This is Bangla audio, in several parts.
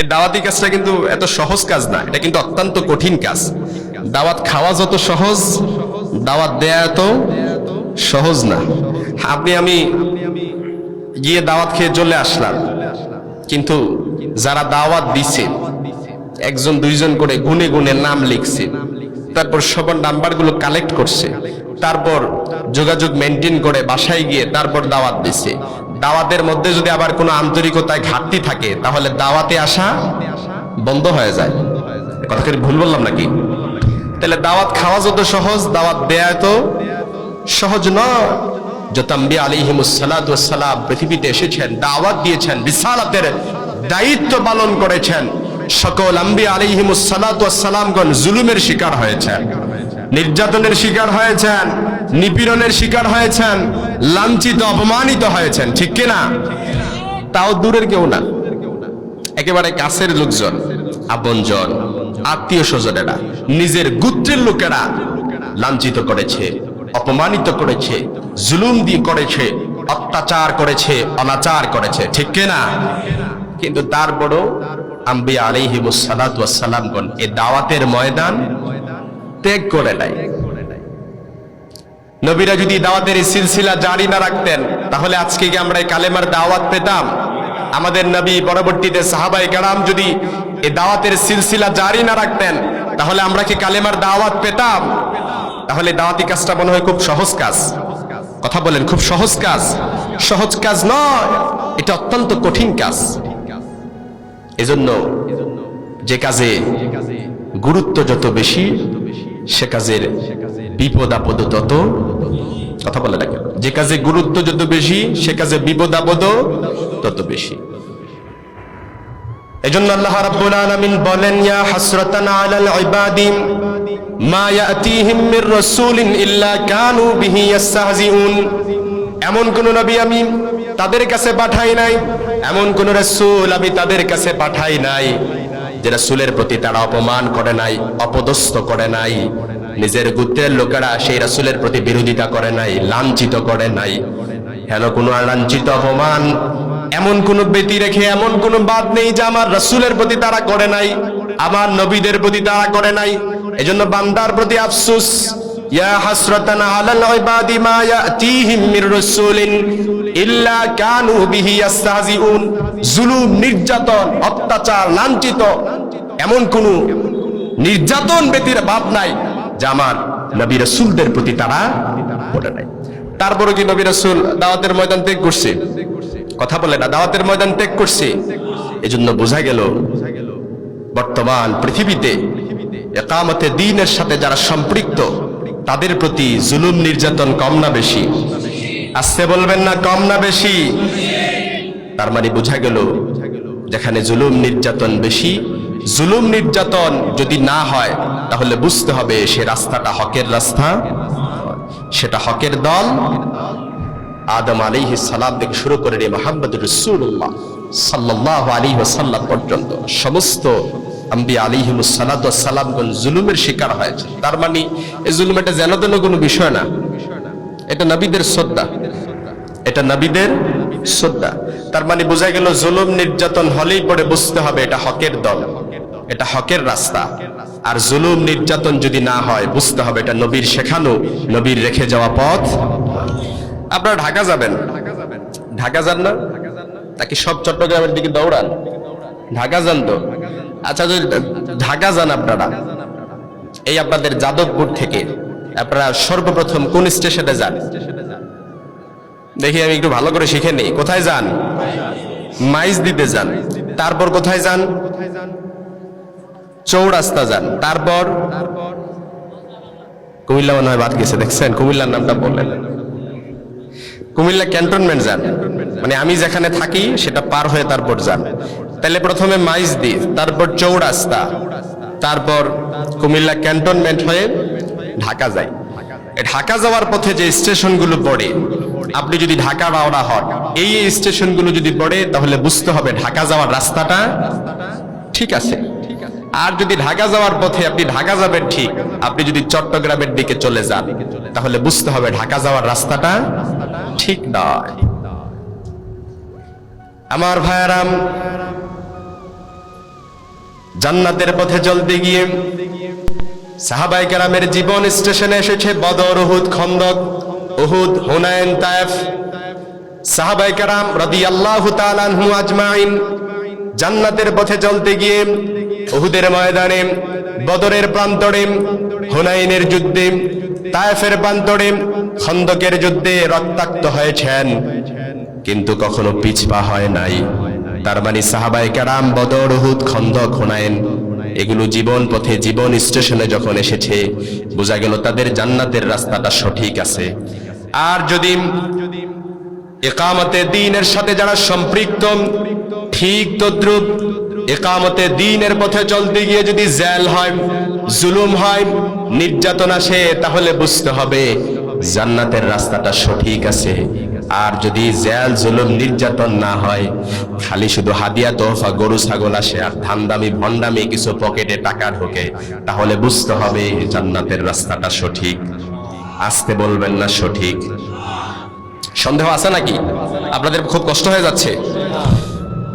এই দাওয়াতি কাজটা কিন্তু এত সহজ কাজ না, এটা কিন্তু অত্যন্ত কঠিন কাজ। দাওয়াত খাওয়া যত সহজ, দাওয়াত দেয়া এত সহজ না। আপনি আমি গিয়ে দাওয়াত খেয়ে চলে আসলাম, কিন্তু যারা দাওয়াত দিছে, একজন, দুইজন করে গুনে গুনে নাম লিখছে, তারপর সবার নাম্বারগুলো কালেক্ট করছে, তারপর যোগাযোগ মেনটেন করে বাসায় গিয়ে তারপর দাওয়াত দিছে দাওয়াতের মধ্যে যদি আবার কোনো আন্তরিকতায় ঘাটতি থাকে, তাহলে দাওয়াতে আসা বন্ধ হয়ে যায়। কথা ভুল বললাম নাকি? তাহলে দাওয়াত খাওয়া যত সহজ, দাওয়াত দেয়া তো সহজ নয়। যত আম্বিয়া আলিহিমুসালাম পৃথিবীতে এসেছেন, দাওয়াত দিয়েছেন বিশালাতের দায়িত্ব পালন করেছেন, সকল আম্বিয়া আলিহিমুসালামগণ জুলুমের শিকার হয়েছেন, নির্যাতনের শিকার হয়েছেন, নিপীড়নের শিকার হয়েছেন লাঞ্ছিত, অপমানিত হয়েছেন, ঠিক কিনা? তাও দূরের কেউ না। একেবারে কাছের লোকজন, আপনজন, আত্মীয় স্বজনেরা, নিজের গোত্রের লোকেরা লাঞ্ছিত করেছে, অপমানিত করেছে, জুলুম দিয়ে করেছে, অত্যাচার করেছে, অনাচার করেছে, ঠিক কিনা? কিন্তু তারপরও আম্বিয়া আলিহিমুসালামগণ এ দাওয়াতের ময়দান ত্যাগ করে নাই। নবীরা যদি দাওয়াতের এই সিলসিলা জারি না রাখতেন, তাহলে আজকে কি আমরা এই কালেমার দাওয়াত পেতাম? আমাদের নবী পরবর্তীতে সাহাবাই কারাম যদি এই দাওয়াতের সিলসিলা জারি না রাখতেন, তাহলে আমরা কি কালেমার দাওয়াত পেতাম? তাহলে দাওয়াতি কাজটা মনে হয় খুব সহজ কাজ। কথা বলেন, খুব সহজ কাজ। সহজ কাজ নয়, এটা অত্যন্ত কঠিন কাজ। এজন্য যে কাজে গুরুত্ব যত বেশি, সে কাজের বিপদ আপদ তত কথা বলে রাখেন যে কাজে গুরুত্ব যত বেশি, সে কাজে বিপদ আপদ তত বেশি। এজন্য আল্লাহ রাব্বুল আলামিন বলেন, ইয়া হাসরাতান আলাল ইবাদি, মা ইয়াতিহিম মির রাসূলিন ইল্লা কানু বিহি ইস্তাহজিউন এমন কোন নবী আমি তাদের কাছে পাঠাই নাই, এমন কোন রাসূল আমি তাদের কাছে পাঠাই নাই, যে রাসূলের প্রতি তারা অপমান করে নাই, অপদস্থ করে নাই। নিজের গোত্রের লোকেরা সেই রাসুলের প্রতি বিরোধিতা করে নাই, লাঞ্ছিত করে নাই। হেন কোনো লাঞ্ছিত অপমান? এমন কোন ব্যতি রেখে এমন কোন বাদ নেই যে আমার রাসূলের প্রতি তারা করে নাই, আমার নবীদের প্রতি তারা করে নাই। এজন্য বান্দার প্রতি আফসোস। ইল্লা জুলুম, নির্যাতন, অত্যাচার, লাঞ্ছিত। এমন কোন নির্যাতন ব্যতির ভাব নাই। আমার নবী রাসূলদের প্রতি তারা করে নাই। তারপরে কি নবী রাসূল দাওয়াতের ময়দান ত্যাগ করছে? কথা বলে না, দাওয়াতের ময়দান ত্যাগ করছে। এজন্য বোঝা গেল, বর্তমান পৃথিবীতে একামতে দিনের সাথে যারা সম্পৃক্ত, তাদের প্রতি জুলুম নির্যাতন কম না বেশি। আসতে বলবেন না, কম না বেশি। তার মানে বোঝা গেল, যেখানে জুলুম নির্যাতন বেশি জুলুম নির্যাতন যদি না হয়, তাহলে বুঝতে হবে সে রাস্তাটা হকের রাস্তা। সেটা হকের দল। আদম আলিহি সালাম থেকে শুরু করে রে মোহাম্মদ রসুল্লাহ সাল্লাহ আলী সাল্লাম পর্যন্ত সমস্ত আম্বি আলিহিম সালামগণ জুলুমের শিকার হয়েছে। তার মানে এই জুলুম এটা যেন কোনো বিষয় না। এটা নবীদের শ্রদ্ধা এটা নবীদের শ্রদ্ধা তার মানে বোঝা গেল জুলুম নির্যাতন হলেই পরে বুঝতে হবে এটা হকের দল, এটা হকের রাস্তা। আর জুলুম নির্যাতন যদি না হয়, বুঝতে হবে এটা নবীর শেখানো, নবীর রেখে যাওয়া পথ। আপনারা ঢাকা যাবেন? ঢাকা যান না? নাকি সব চট্টগ্রামের দিকে দৌড়ান? ঢাকা যান তো? আচ্ছা যদি ঢাকা যান আপনারা। এই আপনাদের যাদবপুর থেকে। আপনারা সর্বপ্রথম কোন স্টেশনে যান? দেখি আমি একটু ভালো করে শিখে নিই। কোথায় যান? মাইজ দিতে যান। তারপর কোথায় যান? চৌরাস্তা যান। তারপর? কুমিল্লা মনে হয় বাদ গেছে, দেখছেন? কুমিল্লার নামটা বললেন। কুমিল্লা ক্যান্টনমেন্ট যান। মানে আমি যেখানে থাকি, সেটা পার হয়ে তারপর যান। তাহলে প্রথমে মাইজ দি, তারপর চৌরাস্তা, তারপর কুমিল্লা ক্যান্টনমেন্ট হয়ে ঢাকা যায় ঢাকা যাওয়ার পথে যে স্টেশনগুলো পড়ে আপনি যদি ঢাকা রওনা হন, এই স্টেশনগুলো যদি পড়ে, তাহলে বুঝতে হবে ঢাকা যাওয়ার রাস্তাটা ঠিক আছে। আর যদি ঢাকা যাওয়ার পথে আপনি ঢাকা যাবেন ঠিক, আপনি যদি চট্টগ্রামের দিকে চলে যান, তাহলে বুঝতে হবে ঢাকা যাওয়ার রাস্তাটা ঠিক নয়। আমার ভাইয়ারাম, জান্নাতের পথে চলতে গিয়ে সাহাবাই কেরামের জীবন স্টেশনে এসেছে বদর উহুদ খন্দক। উহুদ হুনায়ন তায়েফ। সাহাবাই কেরাম রদি আল্লাহ তালানহু আজমাইন। জান্নাতের পথে চলতে গিয়ে উহুদের ময়দানে, বদরের প্রান্তরে, হুনাইনের যুদ্ধে, তায়েফের প্রান্তরে, খন্দকের যুদ্ধে রক্তাক্ত হয়েছেন। কিন্তু কখনো পিছপা হয় নাই। তার মানে সাহাবাই কেরাম, বদর, উহুদ, খন্দক, হুনাইন, এগুলো জীবন পথে জীবন স্টেশনে যখন এসেছে, বোঝা গেল তাদের জান্নাতের রাস্তাটা সঠিক আছে। আর যদি একামতে দিনের সাথে যারা সম্পৃক্ত, ঠিক তদ্রুপ একামতে দিনের পথে চলতে গিয়ে যদি জেল হয়, জুলুম হয়, নির্যাতন আসে, তাহলে বুঝতে হবে জান্নাতের রাস্তাটা সঠিক আছে। আর যদি জেল, জুলুম, নির্যাতন না হয়, খালি শুধু হাদিয়া, তোহফা, গরু, ছাগল আসে আর ধান্দামি, ভণ্ডামি, কিছু পকেটে টাকা ঢোকে, তাহলে বুঝতে হবে জান্নাতের রাস্তাটা সঠিক। আসতে বলবেন না সঠিক। সন্দেহ আছে নাকি? আপনাদের খুব কষ্ট হয়ে যাচ্ছে।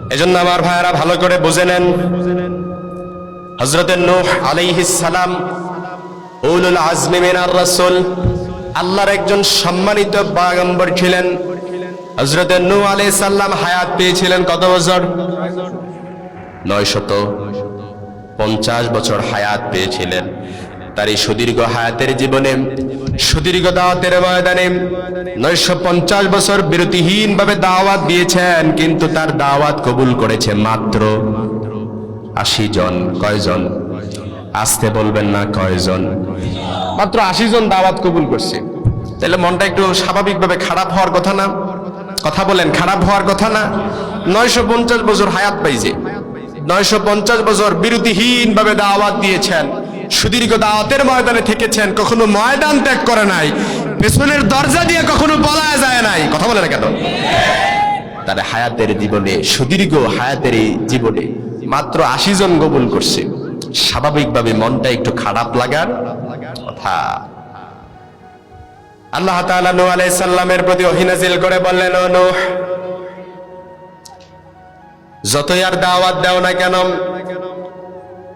এজন্য আমার ভাইয়েরা ভালো করে বুঝে নেন। হজরতের নূহ সালাম, উলুল আজমি মিনার রাসূল, আল্লাহর একজন সম্মানিত বাগম্বর ছিলেন। হজরতের নূহ আলাইহিস সালাম হায়াত পেয়েছিলেন কত বছর? নয় শত পঞ্চাশ বছর হায়াত পেয়েছিলেন। তার এই সুদীর্ঘ হায়াতের জীবনে সুদীর্ঘ দাওয়াতের ময়দানে নয়শো পঞ্চাশ বছর বিরতিহীন ভাবে দাওয়াত দিয়েছেন, কিন্তু তার দাওয়াত কবুল করেছে মাত্র আশি জন। কয়জন? আসতে বলবেন না কয়জন? মাত্র আশি জন দাওয়াত কবুল করছে। তাহলে মনটা একটু স্বাভাবিকভাবে খারাপ হওয়ার কথা না? কথা বলেন, খারাপ হওয়ার কথা না? নয়শো পঞ্চাশ বছর হায়াত পাইছে। নয়শো পঞ্চাশ বছর বিরতিহীন ভাবে দাওয়াত দিয়েছেন। সুদীর্ঘ দাওয়াতের ময়দানে থেকেছেন, কখনো ময়দান ত্যাগ করে নাই, পেছনের দরজা দিয়ে কখনো বলা যায় নাই। কথা বলে না কেন? তার হায়াতের জীবনে, সুদীর্ঘ হায়াতের জীবনে মাত্র আশি জন গোপন করছে। স্বাভাবিকভাবে মনটা একটু খারাপ লাগার কথা। আল্লাহ তাআলা নূহ আলাইহিস সালামের প্রতি ওহী নাযিল করে বললেন, ও নূহ, যতই আর দাওয়াত দাও না কেন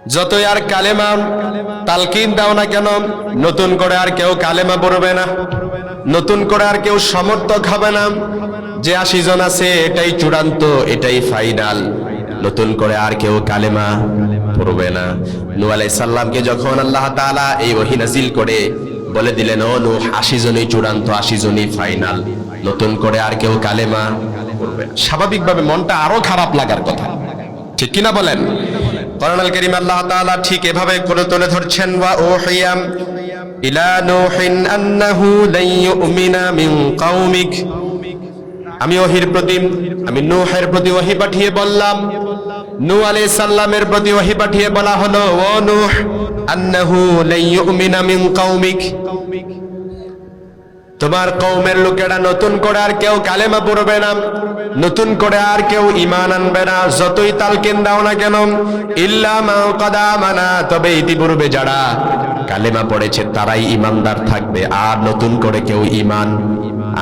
যতই আর কালেমা তালকিন দাও না কেন, নতুন করে আর কেউ কালেমা পড়বে না। নতুন করে আর কেউ সমর্থক হবে না। যে আশি জন আছে, এটাই চূড়ান্ত, এটাই ফাইনাল। নতুন করে আর কেউ কালেমা পড়বে না। নূহ আলাইহিস সালামকে যখন আল্লাহ তাআলা এই ওহী নাযিল করে বলে দিলেন, ও নূহ, আশি জনই চূড়ান্ত, আশি জনই ফাইনাল। নতুন করে আর কেউ কালেমা পড়বে না। স্বাভাবিকভাবে মনটা আরও খারাপ লাগার কথা। ঠিক কিনা বলেন? করোনাল করিম আল্লাহ তাআলা ঠিক এভাবে করে তুলে ধরছেন, ওয়া ওহিয়াম ইলা নূহিন আন্নাহু লাই ইউমিনা মিন কওমিক। আমি ওহির প্রতি, আমি নূহের প্রতি ওহি পাঠিয়ে বললাম, নূহ আলাইহিস সালামের প্রতি ওহি পাঠিয়ে বলা হলো, ও নূহ, আন্নাহু লাই ইউমিনা মিন কওমিক। তোমার কৌমের লোকেরা নতুন করে আর কেউ কালেমা পড়বে না। নতুন করে আর কেউ ইমান আনবে না। যতই তালকিন দাও না কেন মানা, তবে ইতিপূর্বে যারা কালেমা পড়েছে তারাই ইমানদার থাকবে। আর নতুন করে কেউ ইমান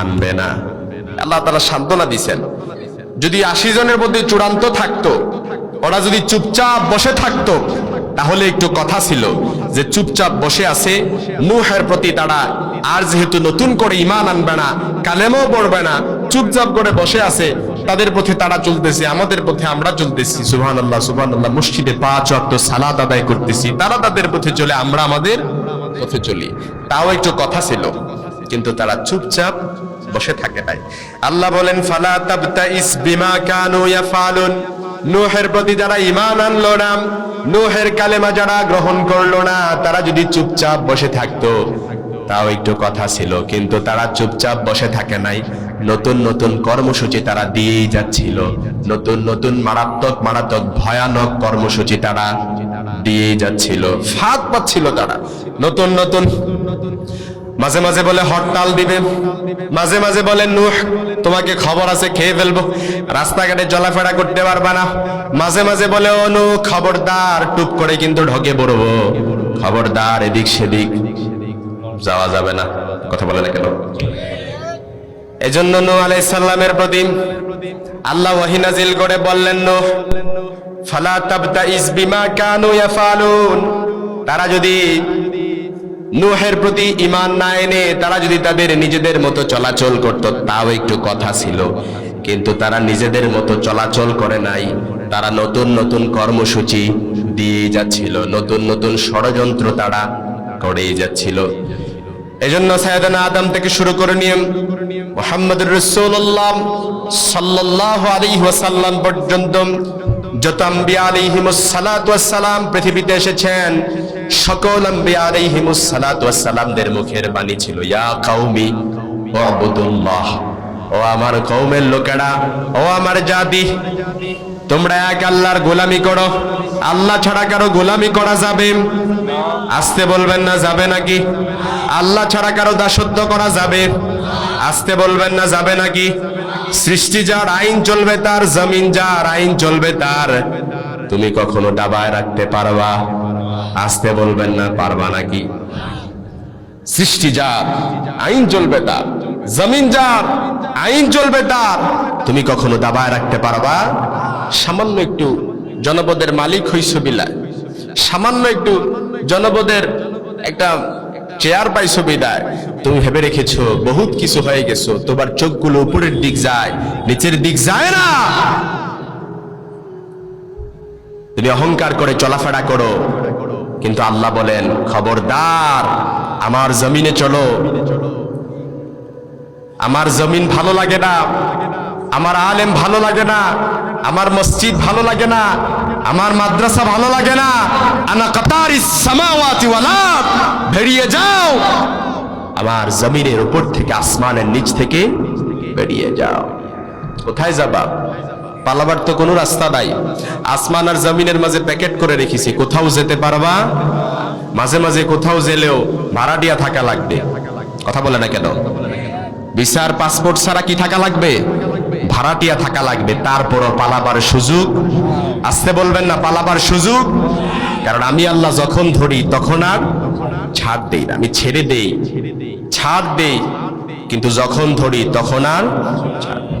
আনবে না। আল্লাহ তারা সান্ত্বনা দিছেন যদি আশি জনের মধ্যে চূড়ান্ত থাকতো, ওরা যদি চুপচাপ বসে থাকতো, তাহলে একটু কথা ছিল। যে চুপচাপ বসে আছে, নূহের প্রতি তারা আর যেহেতু নতুন করে ইমান আনবে না, কালেমও পড়বে না, চুপচাপ করে বসে আছে, তাদের পথে তারা চলতেছে, আমাদের পথে আমরা চলতেছি। সুবহান আল্লাহ সুবহান আল্লাহ মসজিদে পাঁচ অক্ট সালাদ আদায় করতেছি, তারা তাদের পথে চলে, আমরা আমাদের পথে চলি। তাও একটু কথা ছিল, কিন্তু তারা চুপচাপ বসে থাকে নাই। আল্লাহ বলেন, ফালা তাবতাইস বিমা কানু ইয়াফালুন। নূহের প্রতি যারা ইমান আনলো না, নূহের কালেমা যারা গ্রহণ করল না, তারা যদি চুপচাপ বসে থাকতো, তাও একটু কথা ছিল, কিন্তু তারা চুপচাপ বসে থাকে নাই। নতুন নতুন কর্মসূচি তারা দিয়েই যাচ্ছিল। নতুন নতুন মারাত্মক মারাত্মক, ভয়ানক কর্মসূচি তারা দিয়েই যাচ্ছিল। ফাঁক পাচ্ছিল তারা। নতুন নতুন মাঝে মাঝে বলে হরতাল দিবে। মাঝে মাঝে বলে, নুহ, তোমাকে খবর আছে, খেয়ে ফেলব। রাস্তাঘাটে চলাফেরা করতে পারবা না। মাঝে মাঝে বলে, ও নু খবরদার। টুপ করে কিন্তু ঢকে পড়ব। খবরদার, এদিক সেদিক। যাওয়া যাবে না। কথা বলে না কেন? এজন্য নূহ আলাইহিস সালামের প্রতি আল্লাহ ওয়াহি নাজিল করে বললেন, নূহ, ফালা তাবতাইস বিমা কানু ইয়াফালুন। তারা যদি নূহের প্রতি ঈমান না এনে তারা যদি তাদের নিজেদের মতো চলাচল করত, তাও একটু কথা ছিল। কিন্তু তারা নিজেদের মতো চলাচল করে নাই। তারা নতুন নতুন কর্মসূচি দিয়ে যাচ্ছিল। নতুন নতুন ষড়যন্ত্র তারা করেই যাচ্ছিল। এজন্য সায়দানা আদম থেকে শুরু করে নিয়ে মোহাম্মদ রসুল্লাহ সাল্লাহ আলী ওয়াসাল্লাম পর্যন্ত যত আম্বিয়া সালাতু পৃথিবীতে এসেছেন সকল আম্বিয়া আলাইহিমুস মুখের বাণী ছিল, ইয়া কাউমি উবুদুল্লাহ ও আমার কওমের লোকেরা, ও আমার জাতি, তোমরা এক আল্লাহর গোলামি করো। আল্লাহ ছাড়া কারও গোলামি করা যাবে আসতে বলবেন না, যাবে নাকি? আল্লাহ ছাড়া কারও দাসত্ব করা যাবে আসতে বলবেন না, যাবে নাকি? সৃষ্টি যার আইন চলবে তার, জমিন যার আইন চলবে তার। তুমি কখনো দাবায় রাখতে পারবা? আসতে বলবেন না, পারবা নাকি? সৃষ্টি যার আইন চলবে তার। জমিন যার আইন চলবে তার। তুমি কখনো দাবায় রাখতে পারবা? সামান্য একটু জনপদের মালিক হইছ বিলায় সামান্য একটু জনপদের একটা চেয়ার পাইছো বিদায়। তুমি ভেবে রেখেছো, বহুত কিছু হয়ে গেছো, তোমার চোখগুলো উপরের দিক যায়, নিচের দিক যায় না। তুমি অহংকার করে চলাফেরা করো। কিন্তু আল্লাহ বলেন, খবরদার, আমার জমিনে চলো। আমার জমিন ভালো লাগে না, আমার আলেম ভালো লাগে না, আমার মসজিদ ভালো লাগে না, আমার মাদ্রাসা ভালো লাগে না। আনা আরদ, বেরিয়ে যাও। আমার জমিনের উপর থেকে, আসমানের নিচ থেকে বেরিয়ে যাও। কোথায় যাবা? পালাবার তো কোনো রাস্তা নাই। আসমান আর জমিনের মাঝে প্যাকেট করে রেখেছি। কোথাও যেতে পারবা? মাঝে মাঝে কোথাও গেলেও ভাড়া দিয়া থাকা লাগবে। কথা বলে না কেন? বিচার, পাসপোর্ট ছাড়া কি থাকা লাগবে? ভাড়াটিয়া থাকা লাগবে। তারপরও পালাবার সুযোগ? আসতে বলবেন না, পালাবার সুযোগ? কারণ আমি আল্লাহ যখন ধরি, তখন আর ছাড় দেই আমি ছেড়ে দেই। ছাড় দেই। কিন্তু যখন ধরি, তখন আর ছাড়।